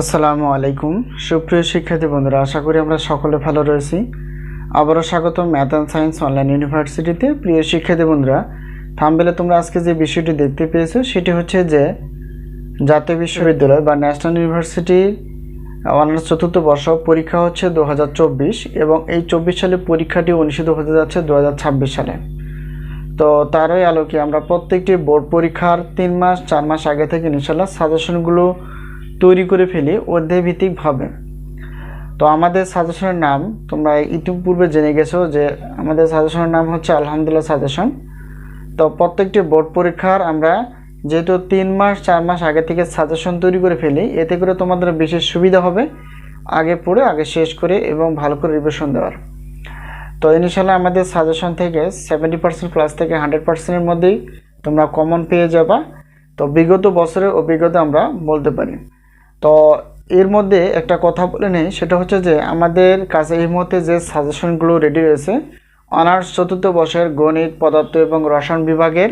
আসসালামু আলাইকুম। সুপ্রিয় শিক্ষার্থী বন্ধুরা, আশা করি আমরা সকলে ভালো রয়েছি। আবারও স্বাগত ম্যাথ অ্যান্ড সায়েন্স অনলাইন ইউনিভার্সিটিতে। প্রিয় শিক্ষার্থী বন্ধুরা, থামবেলে তোমরা আজকে যে বিষয়টি দেখতে পেয়েছ, সেটি হচ্ছে যে জাতীয় বিশ্ববিদ্যালয় বা ন্যাশনাল ইউনিভার্সিটি অনার্স চতুর্থ বর্ষ পরীক্ষা হচ্ছে দু হাজার চব্বিশ এবং এই চব্বিশ সালে পরীক্ষাটি অনুষ্ঠিত হতে যাচ্ছে দু হাজার ছাব্বিশ সালে। তো তারই আলোকে আমরা প্রত্যেকটি বোর্ড পরীক্ষার তিন মাস, চার মাস আগে থেকে ইনশাল্লাহ সাজেশনগুলো তৈরি করে ফেলি অধ্যায়ভিত্তিকভাবে তো আমাদের সাজেশনের নাম, তোমরা ইতিপূর্বে জেনে গেছো যে আমাদের সাজেশনের নাম হচ্ছে আলহামদুলিল্লাহ সাজেশন তো প্রত্যেকটি বোর্ড পরীক্ষার আমরা যেহেতু তিন মাস, চার মাস আগে থেকে সাজেশন তৈরি করে ফেলি, এতে করে তোমাদের বিশেষ সুবিধা হবে আগে পড়ে, আগে শেষ করে এবং ভালো করে রিভিশন দেওয়ার। তো ইনিশিয়ালি আমাদের সাজেশন থেকে সেভেন্টি পার্সেন্ট ক্লাস থেকে হান্ড্রেড পার্সেন্টের মধ্যেই তোমরা কমন পেয়ে যাবা। তো বিগত বছরের অভিজ্ঞতা আমরা বলতে পারি। তো এর মধ্যে একটা কথা বলে নেই, সেটা হচ্ছে যে আমাদের কাছে এই মুহূর্তে যে সাজেশনগুলো রেডি রয়েছে, অনার্স চতুর্থ বর্ষের গণিত, পদার্থ এবং রসায়ন বিভাগের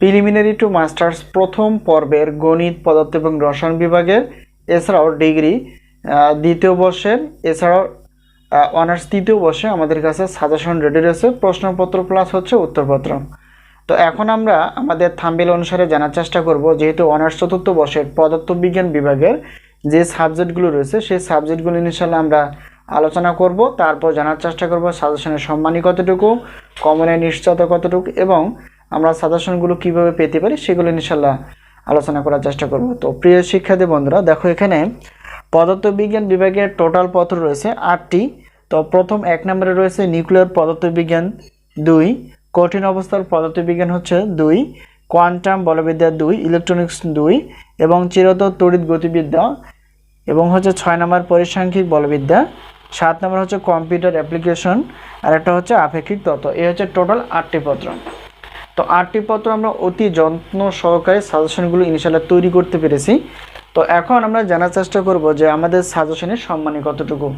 প্রিলিমিনারি টু মাস্টার্স প্রথম পর্বের গণিত, পদার্থ এবং রসায়ন বিভাগের, এছাড়াও ডিগ্রি দ্বিতীয় বর্ষের, এছাড়াও অনার্স তৃতীয় বর্ষে আমাদের কাছে সাজেশন রেডি রয়েছে, প্রশ্নপত্র প্লাস হচ্ছে উত্তরপত্র। তো এখন আমরা আমাদের থাম্বেল অনুসারে জানার চেষ্টা করব, যেহেতু অনার্স চতুর্থ বর্ষের পদার্থবিজ্ঞান বিভাগের যে সাবজেক্টগুলো রয়েছে, সেই সাবজেক্টগুলো ইনশাল্লাহ আমরা আলোচনা করব। তারপর জানার চেষ্টা করব সাজেশনের সম্মানী কতটুকু, কমনের নিশ্চয়তা কতটুকু, এবং আমরা সাজেশনগুলো কীভাবে পেতে পারি সেগুলো ইনশাল্লাহ আলোচনা করার চেষ্টা করব। তো প্রিয় শিক্ষার্থী বন্ধুরা, দেখো এখানে পদার্থবিজ্ঞান বিভাগের টোটাল পত্র রয়েছে আটটি। তো প্রথম এক নম্বরে রয়েছে নিউক্লিয়ার পদার্থবিজ্ঞান দুই কঠিন অবস্থার পদার্থবিজ্ঞান হচ্ছে দুই, কোয়ান্টাম বলবিদ্যা দুই, ইলেকট্রনিক্স দুই, এবং চিরত তড়িৎ গতিবিদ্যা, এবং হচ্ছে ছয় নম্বর পরিসাংখ্যিক বলবিদ্যা। সাত নম্বর হচ্ছে কম্পিউটার অ্যাপ্লিকেশন, আর একটা হচ্ছে আপেক্ষিক তত্ত্ব। এই হচ্ছে টোটাল আটটি পত্র। তো আটটি পত্র আমরা অতি যত্ন সহকারে সাজেশনগুলো ইনশাল্লাহ তৈরি করতে পেরেছি। তো এখন আমরা জানার চেষ্টা করব যে আমাদের সাজেশনের সম্মানী কতটুকু।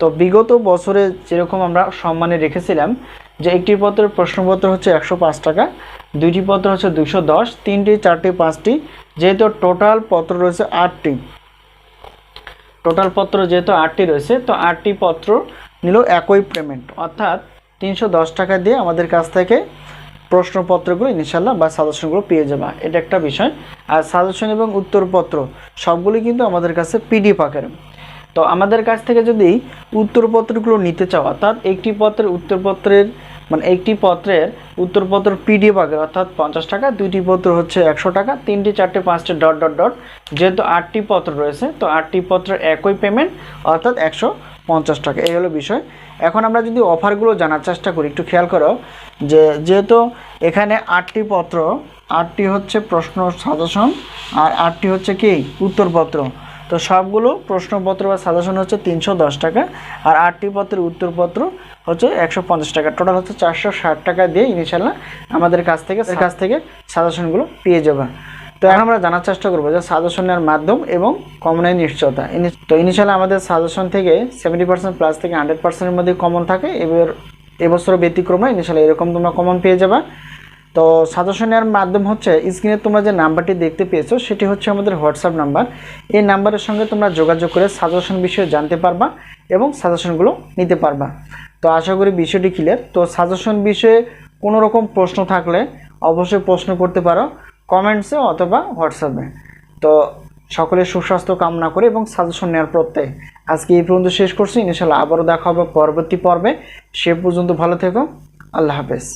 তো বিগত বছরে যেরকম আমরা সম্মানে রেখেছিলাম যে একটি পত্রের প্রশ্নপত্র হচ্ছে একশো পাঁচ টাকা, দুইটি পত্র হচ্ছে দুশো দশ, তিনটি, চারটি, পাঁচটি, যেহেতু টোটাল পত্র রয়েছে আটটি। টোটাল পত্র যেহেতু আটটি রয়েছে, তো আটটি পত্র নিল একই পেমেন্ট। অর্থাৎ তিনশো দশ টাকা দিয়ে আমাদের কাছ থেকে প্রশ্নপত্রগুলো ইনশাল্লাহ বা সাজেশনগুলো পেয়ে যাবা। এটা একটা বিষয়। আর সাজেশন এবং উত্তরপত্র, সবগুলি কিন্তু আমাদের কাছে পিডিএফ আকারে। তো আমাদের কাছ থেকে যদি উত্তরপত্রগুলো নিতে চাও, অর্থাৎ একটি পত্রের উত্তরপত্রের মানে একটি পত্রের উত্তরপত্র পিডিএফ আগে অর্থাৎ পঞ্চাশ টাকা, দুইটি পত্র হচ্ছে একশো টাকা, তিনটি, চারটে, পাঁচটি, ডট ডট ডট। যেহেতু আটটি পত্র রয়েছে, তো আটটি পত্রের একই পেমেন্ট অর্থাৎ একশো পঞ্চাশ টাকা। এই হলো বিষয়। এখন আমরা যদি অফারগুলো জানার চেষ্টা করি, একটু খেয়াল করো যে যেহেতু এখানে আটটি পত্র, আটটি হচ্ছে প্রশ্ন সাজেশন আর আটটি হচ্ছে কি? উত্তরপত্র তো সবগুলো প্রশ্নপত্র বা সাজেশন হচ্ছে তিনশো দশ টাকা আর আটটি পত্রের উত্তরপত্র হচ্ছে একশো পঞ্চাশ টাকা। টোটাল হচ্ছে চারশো ষাট টাকা দিয়ে ইনিশিয়াল্লাহ আমাদের কাছ থেকে কাছ থেকে সাজেশনগুলো পেয়ে যাবে। তো এখন আমরা জানার চেষ্টা করব যে সাজেশনের মাধ্যম এবং কমনের নিশ্চয়তা। তো ইনিশিয়ালি আমাদের সাজেশন থেকে সেভেন্টি পার্সেন্ট প্লাস থেকে হান্ড্রেড পার্সেন্টের মধ্যে কমন থাকে। এবার এবছর ব্যতিক্রমে ইনিশিয়ালি এরকম তোমরা কমন পেয়ে যাবা। তো সাজেশন নেওয়ার মাধ্যম হচ্ছে স্ক্রিনে তোমরা যে নাম্বারটি দেখতে পেয়েছ, সেটি হচ্ছে আমাদের হোয়াটসঅ্যাপ নাম্বার এই নাম্বারের সঙ্গে তোমরা যোগাযোগ করে সাজেশন বিষয়ে জানতে পারবা এবং সাজেশনগুলো নিতে পারবা। তো আশা করি বিষয়টি ক্লিয়ার তো সাজেশন বিষয়ে কোনো রকম প্রশ্ন থাকলে অবশ্যই প্রশ্ন করতে পারো কমেন্টসে অথবা হোয়াটসঅ্যাপে তো সকলের সুস্বাস্থ্য কামনা করে এবং সাজেশন নেওয়ার প্রত্যয়। আজকে এই পর্যন্ত শেষ করছি। ইনশাল্লাহ আবারও দেখা হবে পরবর্তী পর্বে। সে পর্যন্ত ভালো থেকো। আল্লাহ হাফেজ।